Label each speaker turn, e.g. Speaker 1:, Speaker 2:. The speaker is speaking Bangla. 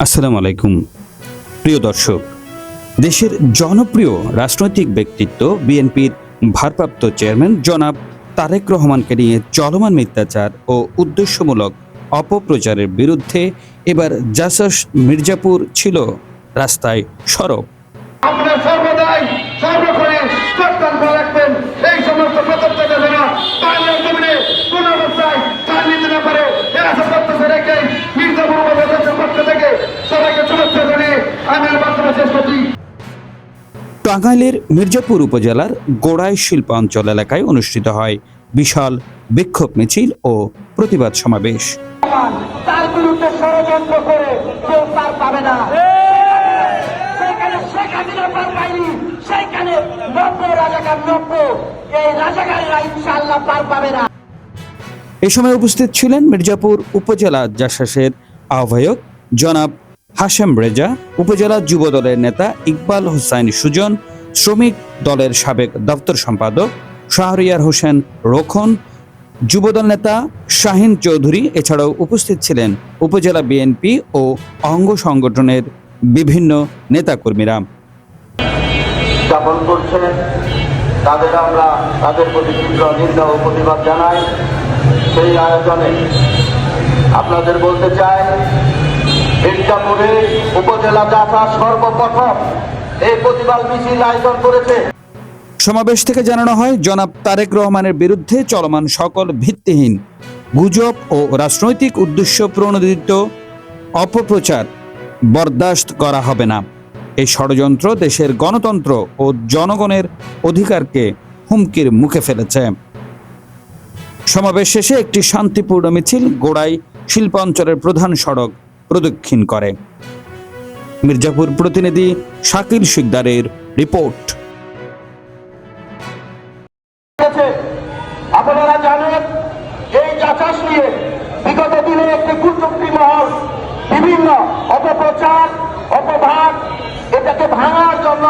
Speaker 1: আসসালামু আলাইকুম। প্রিয় দর্শক, দেশের জনপ্রিয় রাজনৈতিক ব্যক্তিত্ব বিএনপির ভারপ্রাপ্ত চেয়ারম্যান জনাব তারেক রহমানকে নিয়ে চলমান মিথ্যাচার ও উদ্দেশ্যমূলক অপপ্রচারের বিরুদ্ধে এবার জাসাস মির্জাপুর ছিল রাস্তায় সরব।
Speaker 2: সর্বদাই সর্বক্ষণে
Speaker 1: টাঙ্গাইলের মির্জাপুর উপজেলার গোড়াই শিল্পাঞ্চল এলাকায় অনুষ্ঠিত হয় বিশাল বিক্ষোভ মিছিল ও প্রতিবাদ সমাবেশ।
Speaker 3: তার বিরুদ্ধে ষড়যন্ত্র করে কেউ তার পাবে না। সেখানে শেখ হাসিনা পার পায়নি সেখানে নব্য রাজাকার নব্য। এই রাজাকারীরা ইনশাল্লাহ পার পাবে না।
Speaker 1: এ সময় উপস্থিত ছিলেন মির্জাপুর উপজেলা জাসাসের আহ্বায়ক জনাব হাশেম রেজা, উপজেলা যুব দলের নেতা ইকবাল হুসাইন সুজন, শ্রমিক দলের সাবেক দপ্তর সম্পাদক শাহরিয়ার হোসেন রোখন যুবদল নেতা শাহিন চৌধুরী, এছাড়াও উপস্থিত ছিলেন উপজেলা বিএনপি ও অঙ্গ সংগঠনের বিভিন্ন নেতাকর্মীরা।
Speaker 4: যাপন করছেন। তাদের আমরা তাদের প্রতি তীব্র নিন্দা ও প্রতিবাদ জানাই। সেই আয়োজনে আপনাদের বলতে চাই মির্জাপুরে উপজেলা চাষা সর্বপ্রথম এই প্রতিবাদ মিছিল আয়োজন করেছে।
Speaker 1: সমাবেশ থেকে জানানো হয়, জনাব তারেক রহমানের বিরুদ্ধে চলমান সকল ভিত্তিহীন গুজব ও রাজনৈতিক উদ্দেশ্য প্রণোদিত অপপ্রচার বরদাস্ত করা হবে না। এই ষড়যন্ত্র দেশের গণতন্ত্র ও জনগণের অধিকারকে হুমকির মুখে ফেলেছে। সমাবেশ শেষে একটি শান্তিপূর্ণ মিছিল গোড়াই শিল্পাঞ্চলের প্রধান সড়ক প্রদক্ষিণ করে। মির্জাপুর প্রতিনিধি শাকিল শিকদারের রিপোর্ট।
Speaker 3: আপনারা জানেন, এই চাষাস নিয়ে বিগত দিনে একটি কুচুক্তি মহল, বিভিন্ন অপপ্রচার অপভাগ এটাকে ভাঙার জন্য